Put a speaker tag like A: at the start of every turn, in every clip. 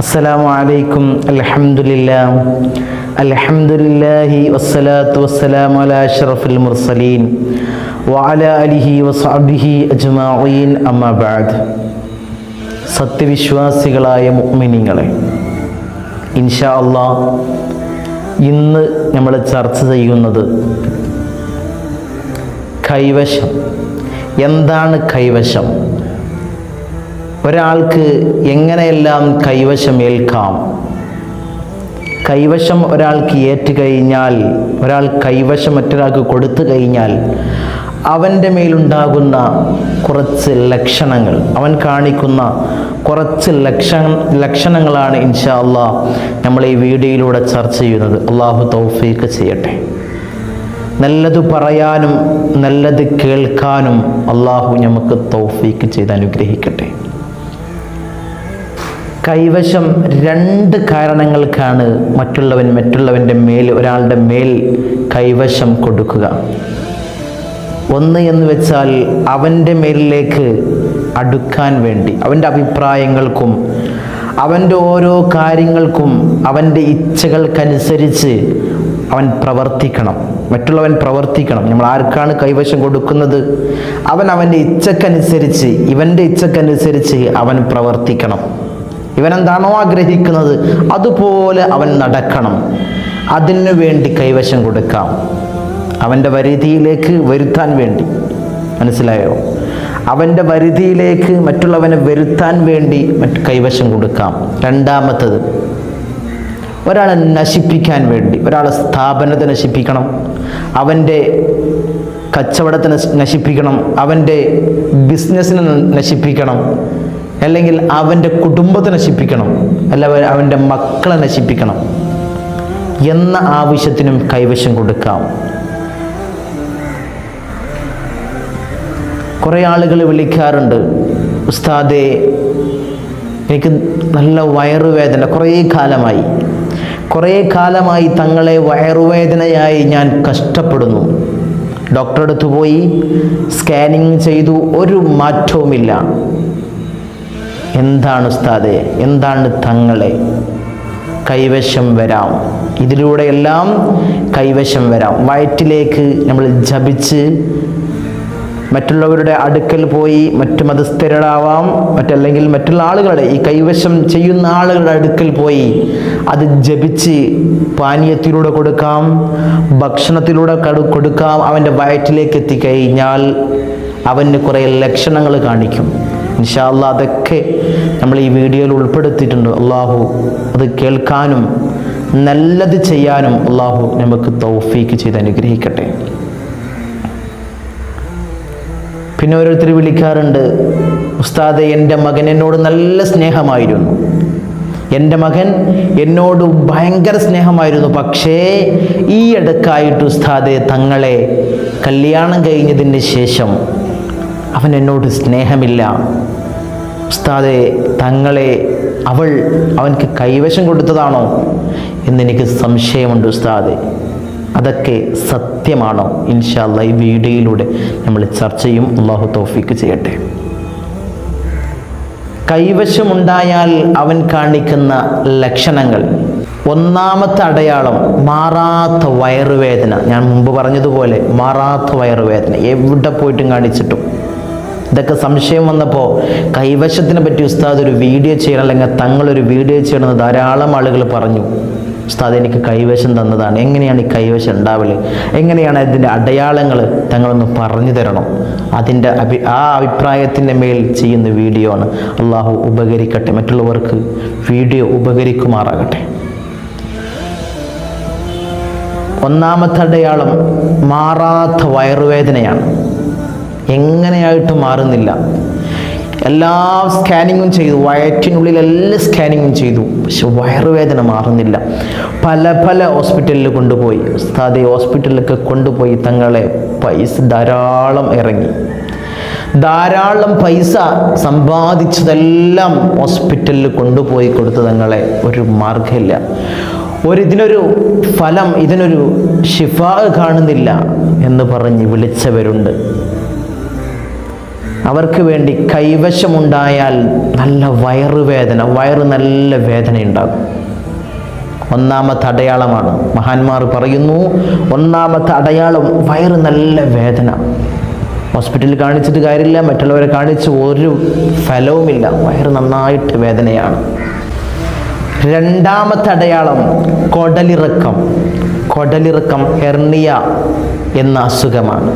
A: السلام عليكم الحمد لله الحمد لله والصلاة والسلام على أشرف المرسلين وعلى آله وصحبه أجمعين أما بعد സത്യവിശ്വാസികളായ മുഅ്മിനീങ്ങളെ ഇൻഷാ അള്ളാ ഇന്ന് നമ്മൾ ചർച്ച ചെയ്യുന്നത് കൈവശം എന്താണ് കൈവശം ഒരാൾക്ക് എങ്ങനെയെല്ലാം കൈവശം ഏൽക്കാം? കൈവശം ഒരാൾക്ക് ഏറ്റു കഴിഞ്ഞാൽ ഒരാൾ കൈവശം മറ്റൊരാൾക്ക് കൊടുത്തു കഴിഞ്ഞാൽ അവന്റെ മേലുണ്ടാകുന്ന കുറച്ച് ലക്ഷണങ്ങൾ അവൻ കാണിക്കുന്ന കുറച്ച് ലക്ഷ ലക്ഷണങ്ങളാണ് ഇൻഷാ അള്ളാ നമ്മൾ ഈ വീഡിയോയിലൂടെ ചർച്ച ചെയ്യുന്നത്. അള്ളാഹു തൗഫീക്ക് ചെയ്യട്ടെ. നല്ലത് പറയാനും നല്ലത് കേൾക്കാനും അള്ളാഹു നമുക്ക് തൗഫീക്ക് ചെയ്ത് അനുഗ്രഹിക്കട്ടെ. കൈവശം രണ്ട് കാരണങ്ങൾക്കാണ് മറ്റുള്ളവൻ മറ്റുള്ളവന്റെ മേൽ ഒരാളുടെ മേൽ കൈവശം കൊടുക്കുക. ഒന്ന് എന്ന് വെച്ചാൽ അവന്റെ മേലിലേക്ക് അടുക്കാൻ വേണ്ടി. അവന്റെ അഭിപ്രായങ്ങൾക്കും അവന്റെ ഓരോ കാര്യങ്ങൾക്കും അവന്റെ ഇച്ഛകൾക്കനുസരിച്ച് അവൻ പ്രവർത്തിക്കണം. മറ്റുള്ളവൻ പ്രവർത്തിക്കണം. നമ്മൾ ആർക്കാണ് കൈവശം കൊടുക്കുന്നത്? അവൻ അവന്റെ ഇച്ഛക്കനുസരിച്ച് ഇവന്റെ ഇച്ഛക്കനുസരിച്ച് അവൻ പ്രവർത്തിക്കണം. ഇവൻ എന്താണോ ആഗ്രഹിക്കുന്നത്? അതുപോലെ അവൻ നടക്കണം. അതിനു വേണ്ടി കൈവശം കൊടുക്കാം. അവന്റെ പരിധിയിലേക്ക് വരുത്താൻ വേണ്ടി. മനസ്സിലായോ? അവന്റെ പരിധിയിലേക്ക് മറ്റുള്ളവനെ വരുത്താൻ വേണ്ടി മറ്റ് കൈവശം കൊടുക്കാം. രണ്ടാമത്തത് ഒരാളെ നശിപ്പിക്കാൻ വേണ്ടി ഒരാളെ സ്ഥാപനത്തെ നശിപ്പിക്കണം. അവന്റെ കച്ചവടത്തെ നശിപ്പിക്കണം. അവന്റെ ബിസിനസ്സിനെ നശിപ്പിക്കണം. അല്ലെങ്കിൽ അവന്റെ കുടുംബത്തെ നശിപ്പിക്കണം. അല്ല അവ- അവന്റെ മക്കളെ നശിപ്പിക്കണം. എന്ന ആവശ്യത്തിനും കൈവശം കൊടുക്കാം. കുറേ ആളുകൾ വിളിക്കാറുണ്ട് ഉസ്താദെ എനിക്ക് നല്ല വയറുവേദന കുറേ കാലമായി. കുറേ കാലമായി തങ്ങളെ വയറുവേദനയായി ഞാൻ കഷ്ടപ്പെടുന്നു. ഡോക്ടറെ അടുത്ത് പോയി സ്കാനിങ് ചെയ്തു ഒരു മാറ്റവുമില്ല. എന്താണ് ഉസ്താദെ? എന്താണ് തങ്ങളെ? കൈവശം വരാം. ഇതിലൂടെയെല്ലാം കൈവശം വരാം. വയറ്റിലേക്ക് നമ്മൾ ജപിച്ച് മറ്റുള്ളവരുടെ അടുക്കൽ പോയി മറ്റു മതസ്ഥരാവാം മറ്റല്ലെങ്കിൽ മറ്റുള്ള ആളുകളുടെ ഈ കൈവശം ചെയ്യുന്ന ആളുകളുടെ അടുക്കൽ പോയി അത് ജപിച്ച് പാനീയത്തിലൂടെ കൊടുക്കാം ഭക്ഷണത്തിലൂടെ കൊടുക്കാം അവന്റെ വയറ്റിലേക്ക് എത്തിക്കഴിഞ്ഞാൽ അവന് കുറേ ലക്ഷണങ്ങൾ കാണിക്കും. ഇൻഷാല്ല അതൊക്കെ നമ്മൾ ഈ വീഡിയോയിൽ ഉൾപ്പെടുത്തിയിട്ടുണ്ട്. അള്ളാഹു അത് കേൾക്കാനും നല്ലത് ചെയ്യാനും അള്ളാഹു നമുക്ക് തൗഫീക്ക് ചെയ്ത് അനുഗ്രഹിക്കട്ടെ. പിന്നെ ഓരോരുത്തർ വിളിക്കാറുണ്ട് ഉസ്താദെ എന്റെ മകൻ എന്നോട് നല്ല സ്നേഹമായിരുന്നു. എന്റെ മകൻ എന്നോട് ഭയങ്കര സ്നേഹമായിരുന്നു. പക്ഷേ ഈ അടുക്കായിട്ട് ഉസ്താദെ തങ്ങളെ കല്യാണം കഴിഞ്ഞതിന് ശേഷം അവൻ എന്നോട് സ്നേഹമില്ല. ഉസ്താദെ തങ്ങളെ അവൾ അവൻക്ക് കൈവശം കൊടുത്തതാണോ എന്നെനിക്ക് സംശയമുണ്ട് ഉസ്താദെ. അതൊക്കെ സത്യമാണോ? ഇൻഷാല്ല ഈ വീഡിയോയിലൂടെ നമ്മൾ ചർച്ച ചെയ്യും. അള്ളാഹു തോഫിക്ക് ചെയ്യട്ടെ. കൈവശമുണ്ടായാൽ അവൻ കാണിക്കുന്ന ലക്ഷണങ്ങൾ. ഒന്നാമത്തെ അടയാളം മാറാത്ത വയറുവേദന. ഞാൻ മുമ്പ് പറഞ്ഞതുപോലെ മാറാത്ത വയറുവേദന. എവിടെ പോയിട്ടും കാണിച്ചിട്ടും. ഇതൊക്കെ സംശയം വന്നപ്പോൾ കൈവശത്തിനെ പറ്റി ഉസ്താദ് ഒരു വീഡിയോ ചെയ്യണം അല്ലെങ്കിൽ തങ്ങളൊരു വീഡിയോ ചെയ്യണമെന്ന് ധാരാളം ആളുകൾ പറഞ്ഞു. ഉസ്താദ് എനിക്ക് കൈവശം തന്നതാണ്. എങ്ങനെയാണ് ഈ കൈവശം ഉണ്ടാവൽ? എങ്ങനെയാണ് ഇതിന്റെ അടയാളങ്ങൾ തങ്ങളൊന്ന് പറഞ്ഞു തരണം? അതിന്റെ അഭി ആ അഭിപ്രായത്തിന്റെ മേൽ ചെയ്യുന്ന വീഡിയോ ആണ്. അള്ളാഹു ഉപകരിക്കട്ടെ. മറ്റുള്ളവർക്ക് വീഡിയോ ഉപകരിക്കുമാറാകട്ടെ. ഒന്നാമത്തെ അടയാളം മാറാത്ത വയറുവേദനയാണ്. എങ്ങനെയായിട്ടും മാറുന്നില്ല. എല്ലാ സ്കാനിങ്ങും ചെയ്തു. വയറ്റിനുള്ളിൽ എല്ലാ സ്കാനിങ്ങും ചെയ്തു. പക്ഷെ വയറുവേദന മാറുന്നില്ല. പല പല ഹോസ്പിറ്റലിൽ കൊണ്ടുപോയി. ഉസ്താദെ ഹോസ്പിറ്റലിലൊക്കെ കൊണ്ടുപോയി തങ്ങളെ പൈസ ധാരാളം ഇറങ്ങി. ധാരാളം പൈസ സമ്പാദിച്ചതെല്ലാം ഹോസ്പിറ്റലിൽ കൊണ്ടുപോയി കൊടുത്തു തങ്ങളെ ഒരു മാർഗമില്ല ഒരു ഇതിനൊരു ഫലം ഇതിനൊരു ഷിഫാ കാണുന്നില്ല എന്ന് പറഞ്ഞ് വിളിച്ചവരുണ്ട്. അവർക്ക് വേണ്ടി കൈവശമുണ്ടായാൽ നല്ല വയറുവേദന വയറ് നല്ല വേദനയുണ്ടാകും. ഒന്നാമത്തെ അടയാളമാണ്. മഹാന്മാർ പറയുന്നു ഒന്നാമത്തെ അടയാളം വയറ് നല്ല വേദന. ഹോസ്പിറ്റലിൽ കാണിച്ചിട്ട് കാര്യമില്ല മറ്റുള്ളവരെ കാണിച്ച് ഒരു ഫലവുമില്ല വയറ് നന്നായിട്ട് വേദനയാണ്. രണ്ടാമത്തെ അടയാളം കൊടലിറക്കം. കൊടലിറക്കം ഹെർണിയ എന്ന അസുഖമാണ്.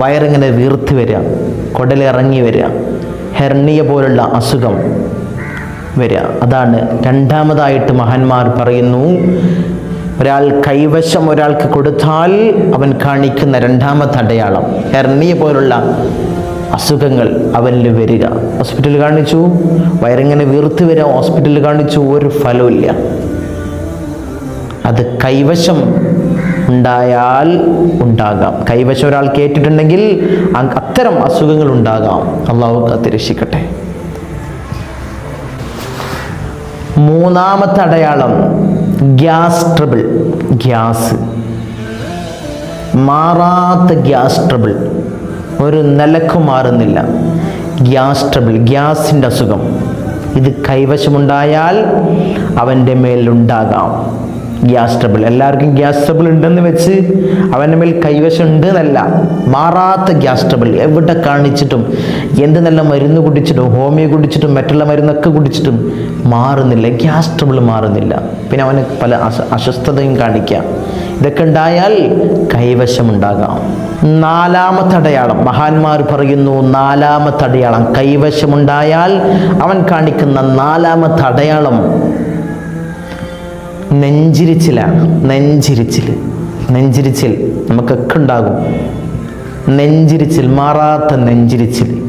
A: വയറിങ്ങനെ വീർത്ത് വരിക. കുടലിറങ്ങി വരിക. ഹെർണിയ പോലുള്ള അസുഖം വരിക. അതാണ് രണ്ടാമതായിട്ട് മഹാന്മാർ പറയുന്നു ഒരാൾ കൈവശം ഒരാൾക്ക് കൊടുത്താൽ അവൻ കാണിക്കുന്ന രണ്ടാമത്തെ അടയാളം. ഹെർണിയ പോലുള്ള അസുഖങ്ങൾ അവനിൽ വരിക. ഹോസ്പിറ്റലിൽ കാണിച്ചു വയറിങ്ങനെ വീർത്ത് വരിക ഹോസ്പിറ്റലിൽ കാണിച്ചു ഒരു ഫലമില്ല അത് കൈവശം ഉണ്ടായാൽ ഉണ്ടാകാം. കൈവശം ഒരാൾ കേട്ടിട്ടുണ്ടെങ്കിൽ അത്തരം അസുഖങ്ങൾ ഉണ്ടാകാം. അള്ളാഹു കാത്തിരക്ഷിക്കട്ടെ. മൂന്നാമത്തെ അടയാളം ഗ്യാസ് ട്രബിൾ ഗ്യാസ്. മാറാത്ത ഗ്യാസ് ട്രബിൾ. ഒരു നിലക്കും മാറുന്നില്ല. ഗ്യാസ് ട്രബിൾ ഗ്യാസിന്റെ അസുഖം. ഇത് കൈവശമുണ്ടായാൽ അവന്റെ മേലുണ്ടാകാം. Gas trouble. എല്ലാവർക്കും ഗ്യാസ് ട്രബിൾ ഉണ്ടെന്ന് വെച്ച് അവന്റെ മേൽ കൈവശം ഉണ്ട് എന്നല്ല മാറാത്ത ഗ്യാസ് ട്രബിൾ എവിടെ കാണിച്ചിട്ടും എന്ത് നല്ല മരുന്ന് കുടിച്ചിട്ടും ഹോമിയോ കുടിച്ചിട്ടും മറ്റുള്ള മരുന്നൊക്കെ കുടിച്ചിട്ടും മാറുന്നില്ല. ഗ്യാസ് ട്രബിൾ മാറുന്നില്ല. പിന്നെ അവന് പല അസ അസ്വസ്ഥതയും കാണിക്കാം. ഇതൊക്കെ ഉണ്ടായാൽ കൈവശമുണ്ടാകാം നാലാമത്തെ അടയാളം. മഹാന്മാർ പറയുന്നു നാലാമത്തെ അടയാളം. കൈവശമുണ്ടായാൽ അവൻ കാണിക്കുന്ന നാലാമത്തെ അടയാളം നെഞ്ചിരിച്ചിലാണ് നെഞ്ചിരിച്ചിൽ. നെഞ്ചിരിച്ചിൽ നമുക്കൊക്കെ ഉണ്ടാകും. നെഞ്ചിരിച്ചിൽ മാറാത്ത നെഞ്ചിരിച്ചിൽ.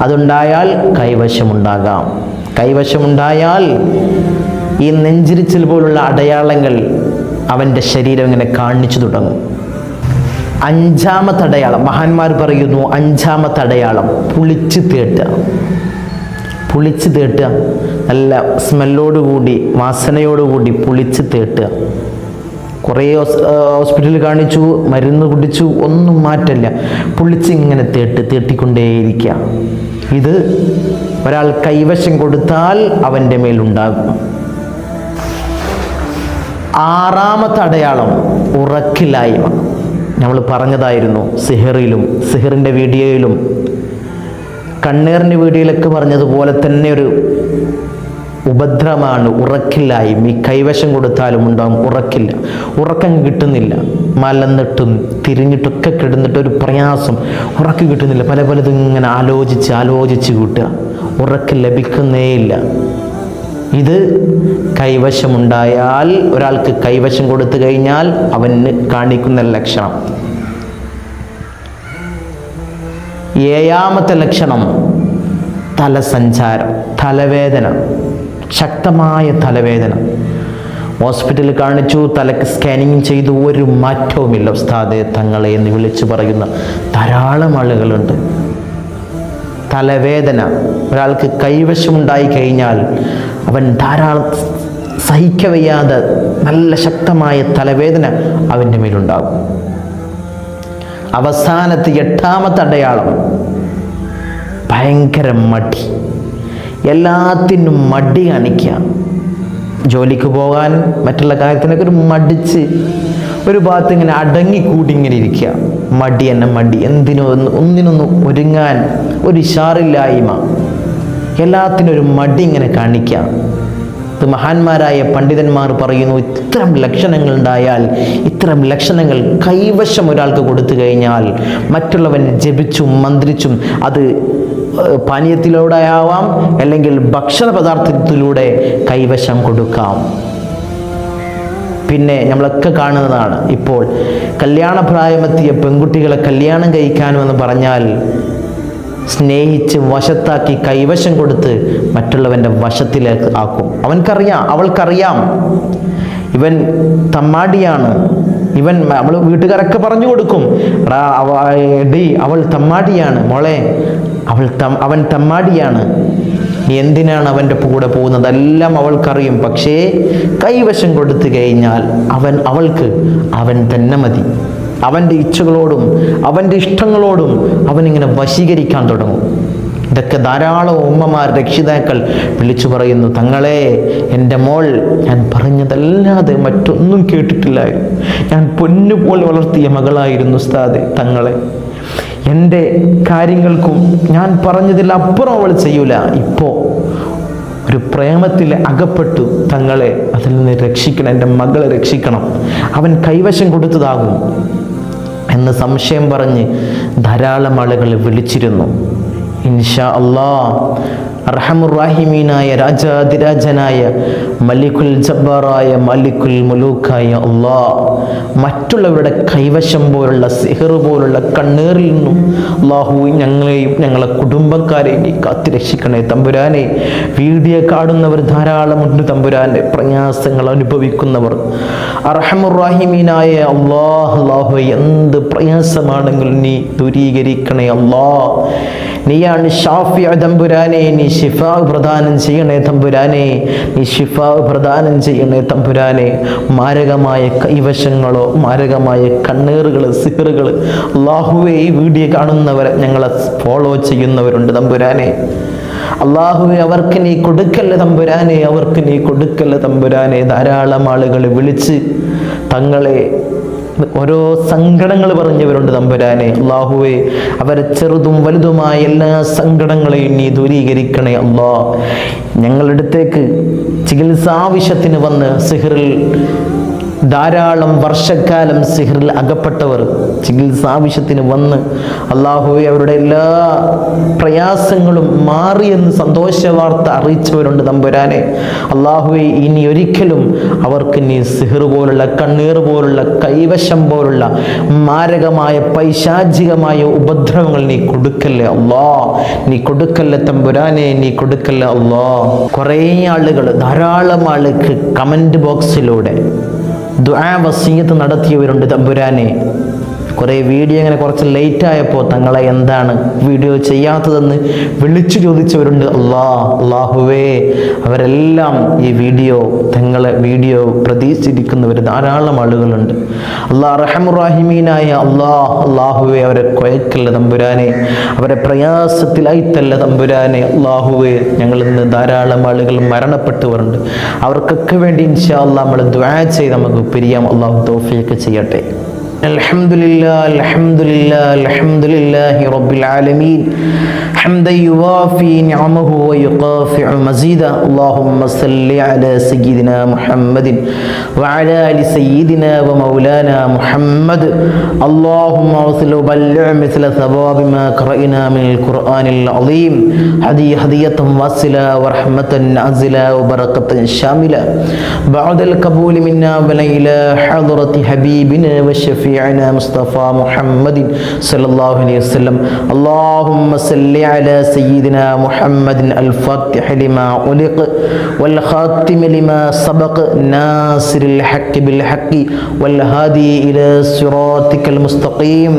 A: അതുണ്ടായാൽ കൈവശമുണ്ടാകാം. കൈവശമുണ്ടായാൽ ഈ നെഞ്ചിരിച്ചിൽ പോലുള്ള അടയാളങ്ങൾ അവന്റെ ശരീരം ഇങ്ങനെ കാണിച്ചു തുടങ്ങും. അഞ്ചാമത്തെ അടയാളം മഹാന്മാർ പറയുന്നു അഞ്ചാമത്തെ അടയാളം പുളിച്ചു തേട്ടുക പുളിച്ച് തേട്ടുക. നല്ല സ്മെല്ലോടുകൂടി വാസനയോടുകൂടി പുളിച്ച് തേട്ടുക. കുറേ ഹോസ്പിറ്റലിൽ കാണിച്ചു മരുന്ന് കുടിച്ചു ഒന്നും മാറ്റമില്ല പുളിച്ച് ഇങ്ങനെ തേട്ട് തേട്ടിക്കൊണ്ടേയിരിക്കുക. ഇത് ഒരാൾ കൈവശം കൊടുത്താൽ അവന്റെ മേലുണ്ടാകും. ആറാമത്തെ അടയാളം ഉറക്കില്ലായ്മ. നമ്മൾ പറഞ്ഞതായിരുന്നു സിഹറിലും സിഹറിന്റെ വീഡിയോയിലും കണ്ണീറിന്റെ വീടിയിലൊക്കെ പറഞ്ഞതുപോലെ തന്നെ ഒരു ഉപദ്രവമാണ്. ഉറക്കില്ലായ്മ. ഈ കൈവശം കൊടുത്താലും ഉണ്ടാവും. ഉറക്കില്ല. ഉറക്കം കിട്ടുന്നില്ല. മലന്നിട്ടും തിരിഞ്ഞിട്ടൊക്കെ കിടന്നിട്ട് ഒരു പ്രയാസം. ഉറക്കം കിട്ടുന്നില്ല. പല പലതും ഇങ്ങനെ ആലോചിച്ച് ആലോചിച്ച് കൂട്ടുക. ഉറക്കം ലഭിക്കുന്നേയില്ല ഇത് കൈവശമുണ്ടായാൽ ഒരാൾക്ക് കൈവശം കൊടുത്തു കഴിഞ്ഞാൽ അവന് കാണിക്കുന്ന ലക്ഷണം. ഏഴാമത്തെ ലക്ഷണം തലസഞ്ചാരം തലവേദന ശക്തമായ തലവേദന. ഹോസ്പിറ്റലിൽ കാണിച്ചു തലക്ക് സ്കാനിങ് ചെയ്തു ഒരു മാറ്റവുമില്ല. ഉസ്താദെ തങ്ങളെ എന്ന് വിളിച്ചു പറയുന്ന ധാരാളം ആളുകളുണ്ട്. തലവേദന ഒരാൾക്ക് കൈവശമുണ്ടായി കഴിഞ്ഞാൽ അവൻ ധാരാളം സഹിക്കവയ്യാതെ നല്ല ശക്തമായ തലവേദന അവന്റെ മേലുണ്ടാകും. അവസാനത്തെ എട്ടാമത്തെ അടയാളം. ഭയങ്കര മടി. എല്ലാത്തിനും മടി കാണിക്കുക. ജോലിക്ക് പോകാൻ മറ്റുള്ള കാര്യത്തിനൊക്കെ ഒരു മടിച്ച് ഒരു ഭാഗത്ത് ഇങ്ങനെ അടങ്ങിക്കൂടി ഇങ്ങനെ ഇരിക്കുക. മടി എന്നെ മടി. എന്തിനോ ഒന്ന് ഒന്നിനൊന്നും ഒരുങ്ങാൻ ഒരു ഇഷാറില്ലായ്മ എല്ലാത്തിനും ഒരു മടി ഇങ്ങനെ കാണിക്കുക. ഇത് മഹാന്മാരായ പണ്ഡിതന്മാർ പറയുന്നു ഇത്തരം ലക്ഷണങ്ങൾ ഉണ്ടായാൽ ഇത്തരം ലക്ഷണങ്ങൾ കൈവശം ഒരാൾക്ക് കൊടുത്തു കഴിഞ്ഞാൽ മറ്റുള്ളവൻ ജപിച്ചും മന്ത്രിച്ചും അത് പാനീയത്തിലൂടെ ആവാം അല്ലെങ്കിൽ ഭക്ഷണ പദാർത്ഥത്തിലൂടെ കൈവശം കൊടുക്കാം. പിന്നെ നമ്മളൊക്കെ കാണുന്നതാണ് ഇപ്പോൾ കല്യാണപ്രായമെത്തിയ പെൺകുട്ടികളെ കല്യാണം കഴിക്കാനുമെന്ന് പറഞ്ഞാൽ സ്നേഹിച്ച് വശത്താക്കി കൈവശം കൊടുത്ത് മറ്റുള്ളവന്റെ വശത്തിലേക്ക് ആക്കും. അവൻക്കറിയാം അവൾക്കറിയാം. ഇവൻ തമ്മാടിയാണ്. ഇവൻ അവൾ വീട്ടുകാരൊക്കെ പറഞ്ഞു കൊടുക്കും. ഡി അവ അവൾ തമ്മാടിയാണ്. മോളെ അവൾ തം അവൻ തമ്മാടിയാണ്. എന്തിനാണ് അവന്റെ കൂടെ പോകുന്നത്? എല്ലാം അവൾക്കറിയും. പക്ഷേ കൈവശം കൊടുത്തു കഴിഞ്ഞാൽ അവൻ അവൾക്ക് അവൻ തന്നെ മതി. അവന്റെ ഇച്ഛകളോടും അവന്റെ ഇഷ്ടങ്ങളോടും അവനിങ്ങനെ വശീകരിക്കാൻ തുടങ്ങും. ഇതൊക്കെ ധാരാളം ഉമ്മമാർ രക്ഷിതാക്കൾ വിളിച്ചു പറയുന്നു തങ്ങളെ എന്റെ മോൾ ഞാൻ പറഞ്ഞതല്ലാതെ മറ്റൊന്നും കേട്ടിട്ടില്ലായിരുന്നു ഞാൻ പൊന്നുപോലെ വളർത്തിയ മകളായിരുന്നു ഉസ്താദെ തങ്ങളെ. എന്റെ കാര്യങ്ങൾക്കും ഞാൻ പറഞ്ഞതിൽ അപ്പുറം അവൾ ചെയ്യൂല. ഇപ്പോൾ ഒരു പ്രേമത്തിൽ അകപ്പെട്ടു തങ്ങളെ. അതിൽ നിന്ന് രക്ഷിക്കണം എന്റെ മകളെ രക്ഷിക്കണം. അവൻ കൈവശം കൊടുത്തതാകും. എന്ന് സംശയം പറഞ്ഞ് ധാരാളം ആളുകൾ വിളിച്ചിരുന്നു. ഇൻഷാ അള്ളാ അർഹമുറാഹിമീനായ രാജാതിരാജനായ മലിക്കുൽ ജബ്ബാറായ മലിക്കുൽ മുലൂക്കായ അള്ളാ. മറ്റുള്ളവരുടെ കൈവശം പോലുള്ള സിഹർ പോലുള്ള കണ്ണീറിൽ നിന്നും അള്ളാഹു ഞങ്ങളെയും ഞങ്ങളെ കുടുംബക്കാരെയും നീ കാത്തിരക്ഷിക്കണേ തമ്പുരാനെ. വീഡിയോ കാണുന്നവർ ധാരാളമുണ്ട് തമ്പുരാന്റെ പ്രയാസങ്ങൾ അനുഭവിക്കുന്നവർ. അർഹമുറാഹിമീനായ അള്ളാഹ് അള്ളാഹു എന്ത് പ്രയാസമാണെങ്കിലും നീ ദൂരീകരിക്കണേ അള്ളാ. നീയാണ് ഷാഫി തമ്പുരാനെ നീ ഷിഫാവ് പ്രദാനം ചെയ്യണേ തമ്പുരാനെ നീ ഷിഫാവ് പ്രദാനം ചെയ്യണേ തമ്പുരാനെ. മാരകമായ കൈവശങ്ങളോ മാരകമായ കണ്ണീറുകൾ സിഹറുകൾ അള്ളാഹുവെ ഈ വീഡിയോ കാണുന്നവരെ ഞങ്ങളെ ഫോളോ ചെയ്യുന്നവരുണ്ട് തമ്പുരാനെ. അള്ളാഹുവെ അവർക്ക് നീ കൊടുക്കല്ല തമ്പുരാനെ അവർക്ക് നീ കൊടുക്കല്ല തമ്പുരാനെ. ധാരാളം ആളുകൾ വിളിച്ച് തങ്ങളെ ഓരോ സങ്കടങ്ങൾ പറഞ്ഞവരുണ്ട് തമ്പുരാനെ. അള്ളാഹുവെ അവരെ ചെറുതും വലുതുമായ എല്ലാ സങ്കടങ്ങളെയും നീ ദൂരീകരിക്കണേ അള്ളാ. ഞങ്ങളുടെ അടുത്തേക്ക് ചികിത്സാവശ്യത്തിന് വന്ന് സിഹറിൽ ധാരാളം വർഷക്കാലം സിഹറിൽ അകപ്പെട്ടവർ ചികിത്സ ആവശ്യത്തിന് വന്ന് അള്ളാഹുവെ അവരുടെ എല്ലാ പ്രയാസങ്ങളും മാറിയെന്ന് സന്തോഷ വാർത്ത അറിയിച്ചവരുണ്ട് തമ്പുരാനെ അള്ളാഹുവെ ഇനി ഒരിക്കലും അവർക്ക് നീ സിഹർ പോലുള്ള കണ്ണീർ പോലുള്ള കൈവശം പോലുള്ള മാരകമായ പൈശാചികമായ ഉപദ്രവങ്ങൾ നീ കൊടുക്കല്ലേ അള്ളാ. നീ കൊടുക്കല്ലേ തമ്പുരാനെ നീ കൊടുക്കല്ലേ അള്ളാ. കുറേ ആളുകൾ ധാരാളം ആളുകൾ കമന്റ് ബോക്സിലൂടെ ദുആ വസീയത്ത് നടത്തിയവരുണ്ട് തമ്പുരാനെ. കുറേ വീഡിയോ ഇങ്ങനെ കുറച്ച് ലേറ്റ് ആയപ്പോൾ തങ്ങളെ എന്താണ് വീഡിയോ ചെയ്യാത്തതെന്ന് വിളിച്ചു ചോദിച്ചവരുണ്ട്. അള്ളാ അള്ളാഹുവേ അവരെല്ലാം ഈ വീഡിയോ തങ്ങളെ വീഡിയോ പ്രതീക്ഷിച്ചിരിക്കുന്നവർ ധാരാളം ആളുകളുണ്ട്. അള്ളാഹ് റഹമുറാഹിമീനായ അള്ളാ അള്ളാഹുവേ അവരെ കൊയക്കല്ല തമ്പുരാനെ. അവരെ പ്രയാസത്തിലായിത്തല്ല തമ്പുരാനെ. അള്ളാഹുവേ ഞങ്ങൾ ഇന്ന് ധാരാളം ആളുകൾ മരണപ്പെട്ടവരുണ്ട്. അവർക്കൊക്കെ വേണ്ടി ഇൻഷാ അള്ളാഹ് നമ്മൾ ദ്വാ ചെയ്ത് നമുക്ക് പിരിയാം അള്ളാഹു തോഫിയൊക്കെ ചെയ്യട്ടെ. الحمد لله الحمد لله الحمد لله رب العالمين. حمدا يوافي نعمه ويقافع مزيدا. اللهم صل على سيدنا محمد وعلى آل سيدنا ومولانا محمد. اللهم اغفر وبلع مثل ثواب ما قرأنا من القرآن العظيم. هدي هدية واصلة ورحمة نازلة وبركة شاملة. بعد القبول منا إلى حضرة حبيبنا وشفيعنا مصطفى محمد صلى الله عليه وسلم. اللهم صل على سيدنا محمد الفاتح لما أغلق والخاتم لما سبق ناصر الحق بالحق والهادي إلى صراطك المستقيم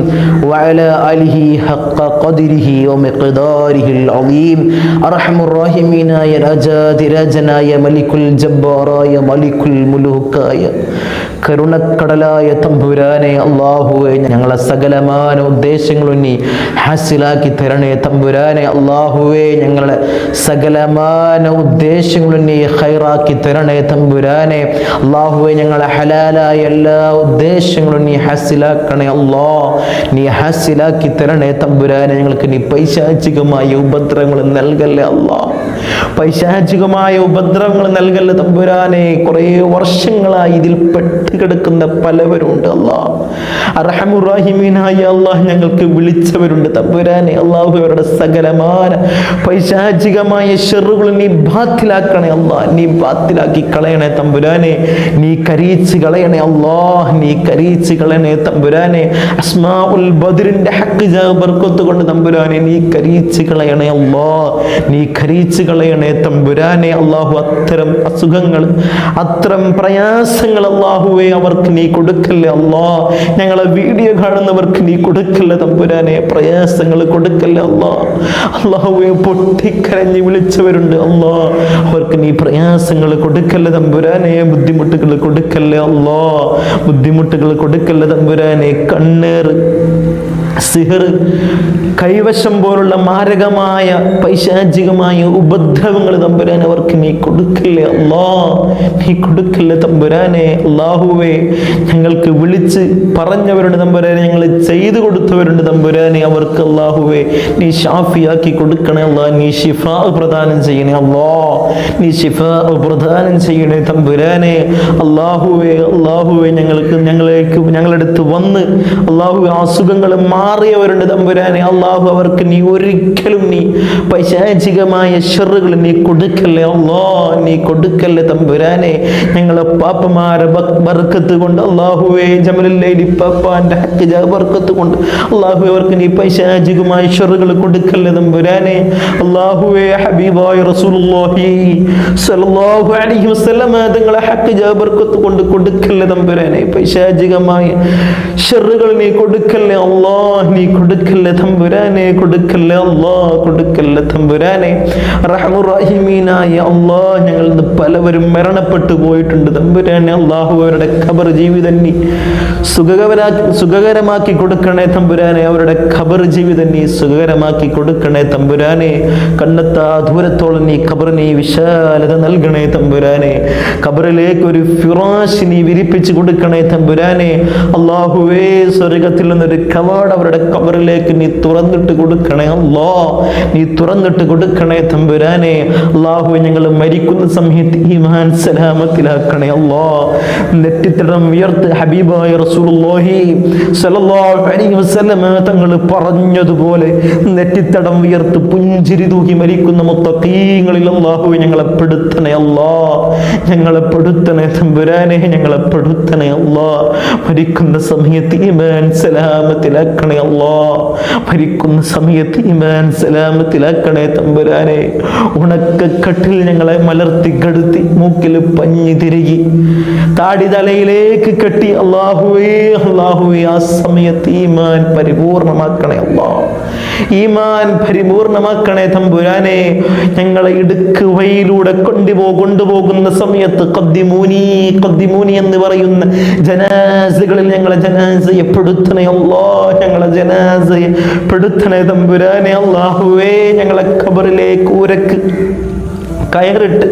A: وعلى آله حق قدره ومقداره العظيم. أرحم الراحمين يا رجاد رجنا يا ملك الجبار يا ملك الملوك يا കരുണക്കടലായ തമ്പുരാനെ അള്ളാഹുവെ ഞങ്ങളെ സകലമാന ഉദ്ദേശങ്ങളും നീ ഹാസിലാക്കി തരണേ തമ്പുരാനെ അള്ളാഹുവെ ഞങ്ങളെ സകലമാന ഉദ്ദേശങ്ങളും നീ ഹൈറാക്കി തരണേ തമ്പുരാനെ അള്ളാഹുവെ ഞങ്ങളെ ഹലാലായ എല്ലാ ഉദ്ദേശങ്ങളും നീ ഹാസിലാക്കണേ അള്ളാ നീ ഹാസിലാക്കി തരണേ തമ്പുരാനെ ഞങ്ങൾക്ക് നീ പൈശാചികമായ ഉപദ്രവങ്ങൾ നൽകല്ലേ അള്ളാ പൈശാചികമായ ഉപദ്രവങ്ങൾ നൽകല്ല തമ്പുരാനെ കുറേ വർഷങ്ങളായി ഇതിൽ പെട്ട് കിടക്കുന്ന പലവരുണ്ട് അല്ലാ. അറഹമുറാഹിമീനായ അള്ളാഹ് ഞങ്ങൾക്ക് വിളിച്ചവരുണ്ട് തമ്പുരാനെ. അള്ളാഹു അവരുടെ സകലമാന പൈശാചികമായ ഷെറുകൾ നീ ബാത്തിലാക്കണേ അള്ളാഹ് നീ ബാത്തിലാക്കി കളയണേ തമ്പുരാനെ. നീ കരീച്ച് കളയണേ അള്ളാഹ് നീ കരീച്ച് കളയണേ തമ്പുരാനെ. അസ്മാ ഉൽ ബദറിന്റെ ഹക്ക് ബർക്കത്ത് കൊണ്ട് തമ്പുരാനെ നീ കരീച്ച് കളയണേ അള്ളാഹ് നീ കരീച്ച് കളയണേ തമ്പുരാനെ അള്ളാഹു അത്തരം അസുഖങ്ങൾ അത്തരം പ്രയാസങ്ങൾ അള്ളാഹുവെ അവർക്ക് നീ കൊടുക്കല്ലേ അള്ളാ ഞങ്ങളെ വീഡിയോ കാണുന്നവർക്ക് നീ കൊടുക്കല്ലേ തമ്പുരാനെ പ്രയാസങ്ങൾ കൊടുക്കല്ലേ അള്ളാ അള്ളാഹുവെ പൊട്ടിക്കരഞ്ഞ് വിളിച്ചവരുണ്ട് അള്ളാ അവർക്ക് നീ പ്രയാസങ്ങൾ കൊടുക്കല്ലേ തമ്പുരാനെ ബുദ്ധിമുട്ടുകൾ കൊടുക്കല്ലേ അള്ളാ ബുദ്ധിമുട്ടുകൾ കൊടുക്കല്ലേ തമ്പുരാനെ കണ്ണേറ് സിഹർ കൈവശം പോലുള്ള മാരകമായ പൈശാചികമായ ഉപദ്രവങ്ങൾ തമ്പുരാൻ അവർക്ക് നീ കൊടുക്കില്ലേ? അല്ലാ നീ കൊടുക്കില്ല തമ്പുരാനെ? അല്ലാഹുവേ ഞങ്ങൾക്ക് വിളിച്ച് പറഞ്ഞവരുണ്ട് തമ്പുരാനെ ഞങ്ങൾ ചെയ്തു കൊടുത്തവരുണ്ട് തമ്പുരാനെ അവർക്ക് അള്ളാഹുവേ നീ ഷാഫിയാക്കി കൊടുക്കണേ അല്ലാ നീ ഷിഫാ പ്രദാനം ചെയ്യണേ അല്ലാ നീ ഷിഫാ പ്രദാനം ചെയ്യണേ തമ്പുരാനെ. അല്ലാഹുവേ അല്ലാഹുവേ ഞങ്ങൾക്ക് ഞങ്ങളേക്ക് ഞങ്ങളടുത്ത് വന്ന് അള്ളാഹു അസുഖങ്ങൾ മാറിയവരുണ്ട് തമ്പുരാനെ. അള്ളാഹു അവർക്ക് നീ ഒരിക്കലും നീ പൈശാചികമായ ഷെറുകൾ നീ കൊടുക്കല്ലേ? അള്ളാ നീ കൊടുക്കല്ലേ തമ്പുരാനെ? ഞങ്ങളെ പാപ്പമാരെ ബർക്കത്ത് കൊണ്ട് അള്ളാഹുവേ ജമലല്ലേലി പാപ്പാന്റെ ഹക്കിജ ബർക്കത്ത് കൊണ്ട് അള്ളാഹു അവർക്ക് നീ പൈശാചികമായ ഷെറുകൾ കൊടുക്കല്ലേ തമ്പുരാനെ? അള്ളാഹുവേ ഹബീബായ റസൂലുള്ളാഹി സല്ലല്ലാഹു അലൈഹി വസല്ലമ തങ്ങളെ ഹക്ക് ബർക്കത്ത് കൊണ്ട് കൊടുക്കല്ലേ തമ്പുരാനെ? പൈശാചികമായ ഷെറുകൾ നീ കൊടുക്കല്ലേ? അല്ലാ നീ കൊടുക്കല്ല തമ്പുരാനെ? കൊടുക്കല്ല അള്ളാ കൊടുക്കല്ലേ തമ്പുരാനെ? റഹമുറഹിമീനായ അള്ളാഹ് ഞങ്ങൾ ഇന്ന് പലവരും മരണപ്പെട്ടു പോയിട്ടുണ്ട് തമ്പുരാനെ. അള്ളാഹു അവരുടെ ഖബർ ജീവിതം നീ സുഖകരാക്കി സുഖകരമാക്കി കൊടുക്കണേ തമ്പുരാനെ. അവരുടെ ഖബർ ജീവിതം നീ സുഖകരമാക്കി കൊടുക്കണേ തമ്പുരാനെ. കണ്ടെത്താ ദൂരത്തോളം നീ ഖബർ നീ വിശാലത നൽകണേ തമ്പുരാനെ. ഖബറിലേക്ക് ഒരു ഫിറാശ് നീ വിരിപ്പിച്ച് കൊടുക്കണേ തമ്പുരാനെ. അള്ളാഹുവേ സ്വർഗത്തിൽ നിന്നൊരു കവാട് അവരുടെ കബറിലേക്ക് നീ തുറന്നിട്ട് കൊടുക്കണേ. അല്ലാ നീ തുറന്നിട്ട് കൊടുക്കണേ തമ്പുരാനെ. അള്ളാഹു ഞങ്ങൾ മരിക്കുന്ന സമയത്ത് ഈമാൻ സലാമത്തിലാക്കണേ. അല്ലാ നെറ്റിത്തടം ഉയർത്ത് ഹബീബായ റസൂലുള്ളാഹി സല്ലല്ലാഹു അലൈഹി വസല്ലം തങ്ങൾ പറഞ്ഞതുപോലെ നെറ്റിത്തടം ഉയർത്ത് പുഞ്ചിരി തൂകി മരിക്കുന്ന മുത്തഖീങ്ങളിൽ അല്ലാഹു ഞങ്ങളെ പെടുത്തണേ. അല്ലാ ഞങ്ങളെ പെടുത്തണേ തമ്പുരാനെ ഞങ്ങളെ പെടുത്തണേ. അല്ലാ മരിക്കുന്ന സമയത്ത് ഈമാൻ സലാമത്തിലാക്കണേ. അല്ലാ മരിക്കുന്ന സമയത്ത് ഇമാൻ സലാമത്തിലാക്കണേ തമ്പുരാനെ. ഉണക്കക്കട്ടിൽ ഞങ്ങളെ മലർത്തി കടുത്തി മൂക്കിൽ പഞ്ഞി തിരുകി. താടി തലയിലേക്ക് കെട്ടി അള്ളാഹുവേ അള്ളാഹുവേ ആ സമയത്ത് ഈമാൻ പരിപൂർണമാക്കണേ അള്ളാ. ഈമാൻ പരിപൂർണമാക്കണേ തമ്പുരാനെ. ഞങ്ങളെ ഇടുക്ക് വഴിയിലൂടെ കൊണ്ടുപോ കൊണ്ടുപോകുന്ന സമയത്ത് കദ്ദിമൂനി കദ്ദിമൂനി എന്ന് പറയുന്ന ജനാസകളിൽ ഞങ്ങളെ ജനാസയെ അള്ളാ. അല്ലാ ഞങ്ങളെ ജനാസയെ പെടുത്തണേ തമ്പുരാനെ അള്ളാഹുവേ ഞങ്ങളെ ഖബറിലേക്ക് ഉരക്ക്. കയറിട്ട്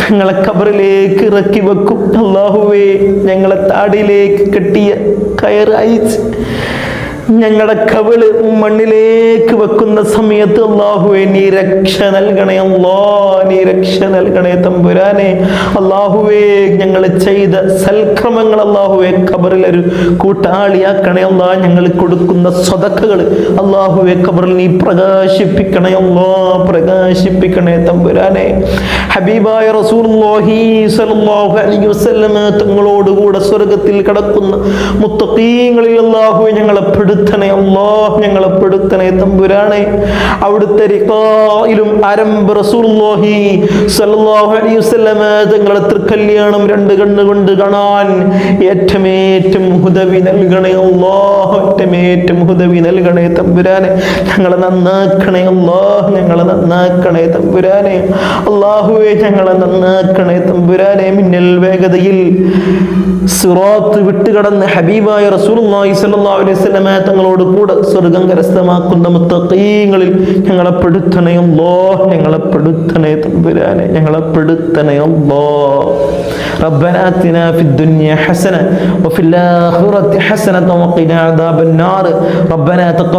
A: ഞങ്ങളെ ഖബറിലേക്ക് ഇറക്കി വെക്കും. അള്ളാഹുവേ ഞങ്ങളെ താടിയിലേക്ക് കെട്ടിയ കയറയച്ച് ഞങ്ങളുടെ കവിൾ മണ്ണിലേക്ക് വെക്കുന്ന സമയത്ത് അള്ളാഹുവെ നീ രക്ഷ നൽകണേ അള്ളാ നീ രക്ഷ നൽകണേ തമ്പുരാനെ. അള്ളാഹുവെ ഞങ്ങൾ ചെയ്ത സൽക്രമങ്ങൾ അള്ളാഹുവെ ഖബറിൽ ഒരു കൂട്ടാളിയാക്കണേ അള്ളാ ഞങ്ങൾ കൊടുക്കുന്ന സ്വതക്കകൾ അള്ളാഹുവെ ഖബറിൽ നീ പ്രകാശിപ്പിക്കണേ അല്ലാ പ്രകാശിപ്പിക്കണേ തമ്പുരാനെ. ഹബീബായ സ്വല്ലല്ലാഹു അലൈഹി വസല്ലമ തങ്ങളോടുകൂടെ സ്വർഗത്തിൽ കിടക്കുന്ന മുത്തീങ്ങളിൽ അള്ളാഹുവെ ഞങ്ങളെ പെടുത്തണേ അല്ലാഹ് ഞങ്ങളെ പെടുത്തണേ തമ്പുരാണെ അവിടുത്തെ റസൂലുള്ളാഹി സ്വല്ലല്ലാഹു അലൈഹി വസല്ലമ തങ്ങളെ തൃക്കല്യാണം രണ്ട് കണ്ണുകൊണ്ട് കാണാൻ ഏറ്റമേറ്റം ഹുദവി നൽകണേ അല്ലാഹ് ഏറ്റമേറ്റം ഹുദവി നൽകണേ തമ്പുരാനെ. ഞങ്ങളെ നന്നാക്കണേ അള്ളാഹ് ഞങ്ങളെ നന്നാക്കണേ തമ്പുരാനെ. അള്ളാഹുവെ ഞങ്ങളെ നന്നാക്കണേ തമ്പുരാനെ. മിന്നൽ വേഗതയിൽ സിറാത്ത് വിട്ടുകടന്ന് ഹബീബായ സ്വല്ലല്ലാഹു അലൈഹി വസല്ലമ തങ്ങളോട് കൂടെ സ്വർഗം കരസ്ഥമാക്കുന്ന മുത്തഖീങ്ങളിൽ ഞങ്ങളെ പെടുത്തണേ അല്ലാഹ് ഞങ്ങളെ പെടുത്തണേ തമ്പുരാനെ ഞങ്ങളെ പെടുത്തണേ അല്ലാഹ് ربنا آتنا في الدنيا حسنة وفي الآخرة حسنة وقنا عذاب النار ربنا تقبل